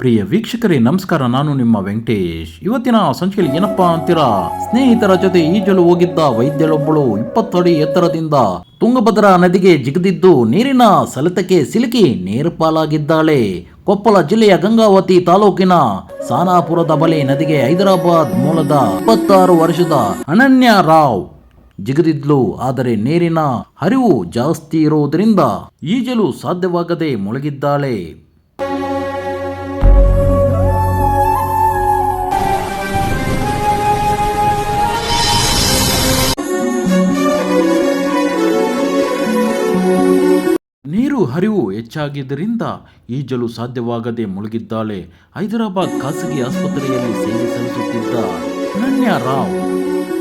ಪ್ರಿಯ ವೀಕ್ಷಕರೇ, ನಮಸ್ಕಾರ. ನಾನು ನಿಮ್ಮ ವೆಂಕಟೇಶ್. ಇವತ್ತಿನ ಸಂಚಿಕೆಯಲ್ಲಿ ಏನಪ್ಪಾ ಅಂತೀರಾ? ಸ್ನೇಹಿತರ ಜೊತೆ ಈಜಲು ಹೋಗಿದ್ದ ವೈದ್ಯರೊಬ್ಬಳು ಇಪ್ಪತ್ತಡಿ ಎತ್ತರದಿಂದ ತುಂಗಭದ್ರಾ ನದಿಗೆ ಜಿಗಿದಿದ್ದು ನೀರಿನ ಸೆಳೆತಕ್ಕೆ ಸಿಲುಕಿ ನೇರ್ಪಾಲಾಗಿದ್ದಾಳೆ ಕೊಪ್ಪಳ ಜಿಲ್ಲೆಯ ಗಂಗಾವತಿ ತಾಲೂಕಿನ ಸಾನಾಪುರದ ಬಳಿ ನದಿಗೆ ಹೈದರಾಬಾದ್ ಮೂಲದ ಇಪ್ಪತ್ತಾರು ವರ್ಷದ ಅನನ್ಯ ರಾವ್ ಜಿಗಿದಿದ್ಲು. ಆದರೆ ನೀರಿನ ಹರಿವು ಜಾಸ್ತಿ ಇರುವುದರಿಂದ ಈಜಲು ಸಾಧ್ಯವಾಗದೆ ಮುಳುಗಿದ್ದಾಳೆ. ನೀರು ಹರಿವು ಹೆಚ್ಚಾಗಿದ್ದರಿಂದ ಈಜಲು ಸಾಧ್ಯವಾಗದೆ ಮುಳುಗಿದ್ದಾಳೆ. ಹೈದರಾಬಾದ್ ಖಾಸಗಿ ಆಸ್ಪತ್ರೆಯಲ್ಲಿ ಸೇವೆ ಸಲ್ಲಿಸುತ್ತಿದ್ದ ಅನನ್ಯ ರಾವ್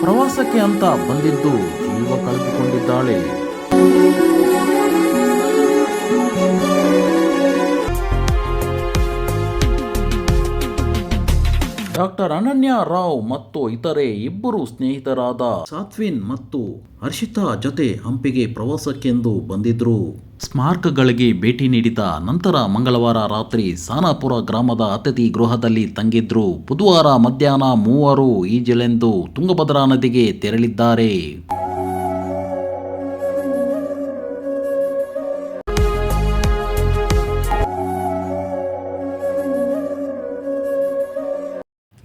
ಪ್ರವಾಸಕ್ಕೆ ಅಂತ ಬಂದಿದ್ದು ಜೀವ ಕಳೆದುಕೊಂಡಿದ್ದಾಳೆ. ಡಾಕ್ಟರ್ ಅನನ್ಯ ರಾವ್ ಮತ್ತು ಇತರೆ ಇಬ್ಬರು ಸ್ನೇಹಿತರಾದ ಸಾತ್ವಿನ್ ಮತ್ತು ಹರ್ಷಿತಾ ಜೊತೆ ಹಂಪಿಗೆ ಪ್ರವಾಸಕ್ಕೆಂದು ಬಂದಿದ್ರು. ಸ್ಮಾರಕಗಳಿಗೆ ಭೇಟಿ ನೀಡಿದ ನಂತರ ಮಂಗಳವಾರ ರಾತ್ರಿ ಸಾನಾಪುರ ಗ್ರಾಮದ ಅತಿಥಿ ಗೃಹದಲ್ಲಿ ತಂಗಿದ್ರು. ಬುಧವಾರ ಮಧ್ಯಾಹ್ನ ಮೂವರು ಈಜಲೆಂದು ತುಂಗಭದ್ರಾ ನದಿಗೆ ತೆರಳಿದ್ದಾರೆ.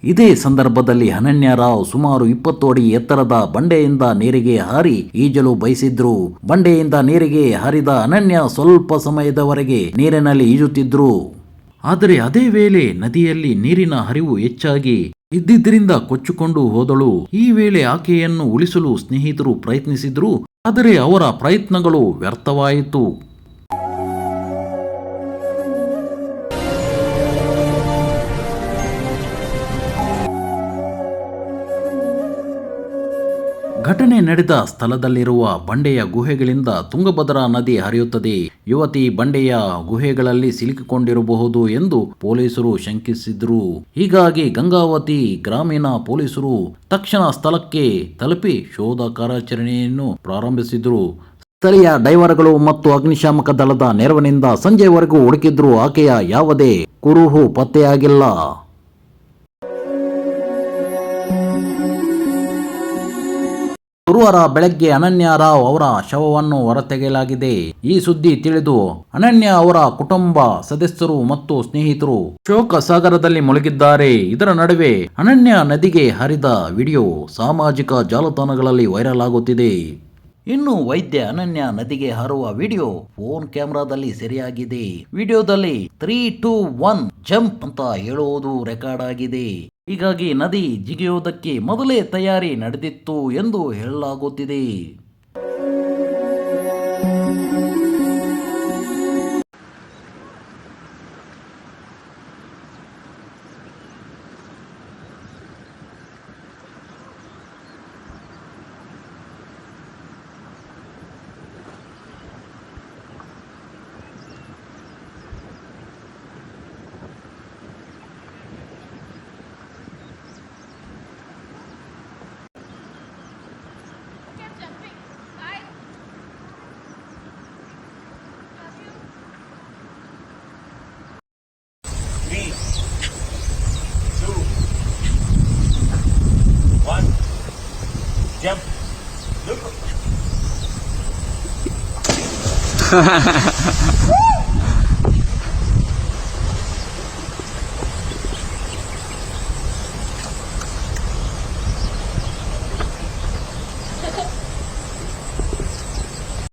ಇದೇ ಸಂದರ್ಭದಲ್ಲಿ ಅನನ್ಯ ರಾವ್ ಸುಮಾರು ಇಪ್ಪತ್ತು ಅಡಿ ಎತ್ತರದ ಬಂಡೆಯಿಂದ ನೀರಿಗೆ ಹಾರಿ ಈಜಲು ಬಯಸಿದ್ರು. ಬಂಡೆಯಿಂದ ನೀರಿಗೆ ಹಾರಿದ ಅನನ್ಯ ಸ್ವಲ್ಪ ಸಮಯದವರೆಗೆ ನೀರಿನಲ್ಲಿ ಈಜುತ್ತಿದ್ರು. ಆದರೆ ಅದೇ ವೇಳೆ ನದಿಯಲ್ಲಿ ನೀರಿನ ಹರಿವು ಹೆಚ್ಚಾಗಿ ಇದ್ದಿದ್ದರಿಂದ ಕೊಚ್ಚಿಕೊಂಡು ಹೋದಳು. ಈ ವೇಳೆ ಆಕೆಯನ್ನು ಉಳಿಸಲು ಸ್ನೇಹಿತರು ಪ್ರಯತ್ನಿಸಿದ್ರು. ಆದರೆ ಅವರ ಪ್ರಯತ್ನಗಳು ವ್ಯರ್ಥವಾಯಿತು. ಘಟನೆ ನಡೆದ ಸ್ಥಳದಲ್ಲಿರುವ ಬಂಡೆಯ ಗುಹೆಗಳಿಂದ ತುಂಗಭದ್ರಾ ನದಿ ಹರಿಯುತ್ತದೆ. ಯುವತಿ ಬಂಡೆಯ ಗುಹೆಗಳಲ್ಲಿ ಸಿಲುಕಿಕೊಂಡಿರಬಹುದು ಎಂದು ಪೊಲೀಸರು ಶಂಕಿಸಿದ್ರು. ಹೀಗಾಗಿ ಗಂಗಾವತಿ ಗ್ರಾಮೀಣ ಪೊಲೀಸರು ತಕ್ಷಣ ಸ್ಥಳಕ್ಕೆ ತಲುಪಿ ಶೋಧ ಕಾರ್ಯಾಚರಣೆಯನ್ನು ಪ್ರಾರಂಭಿಸಿದ್ರು. ಸ್ಥಳೀಯ ಡೈವರ್ಗಳು ಮತ್ತು ಅಗ್ನಿಶಾಮಕ ದಳದ ನೆರವಿನಿಂದ ಸಂಜೆವರೆಗೂ ಹುಡುಕಿದ್ರು. ಆಕೆಯ ಯಾವುದೇ ಕುರುಹು ಪತ್ತೆಯಾಗಿಲ್ಲ. ಗುರುವಾರ ಬೆಳಗ್ಗೆ ಅನನ್ಯ ರಾವ್ ಅವರ ಶವವನ್ನು ಹೊರತೆಗೆಯಲಾಗಿದೆ. ಈ ಸುದ್ದಿ ತಿಳಿದು ಅನನ್ಯ ಅವರ ಕುಟುಂಬ ಸದಸ್ಯರು ಮತ್ತು ಸ್ನೇಹಿತರು ಶೋಕ ಸಾಗರದಲ್ಲಿ ಮುಳುಗಿದ್ದಾರೆ. ಇದರ ನಡುವೆ ಅನನ್ಯ ನದಿಗೆ ಹರಿದ ವಿಡಿಯೋ ಸಾಮಾಜಿಕ ಜಾಲತಾಣಗಳಲ್ಲಿ ವೈರಲ್ ಆಗುತ್ತಿದೆ. ಇನ್ನು ವೈದ್ಯ ಅನನ್ಯ ನದಿಗೆ ಹಾರುವ ವಿಡಿಯೋ ಫೋನ್ ಕ್ಯಾಮೆರಾದಲ್ಲಿ ಸೆರೆಯಾಗಿದೆ. ವಿಡಿಯೋದಲ್ಲಿ ತ್ರೀ ಟೂ ಒನ್ ಜಂಪ್ ಅಂತ ಹೇಳುವುದು ರೆಕಾರ್ಡ್ ಆಗಿದೆ. ಹೀಗಾಗಿ ನದಿ ಜಿಗಿಯುವುದಕ್ಕೆ ಮೊದಲೇ ತಯಾರಿ ನಡೆದಿತ್ತು ಎಂದು ಹೇಳಲಾಗುತ್ತಿದೆ. Jump. Look.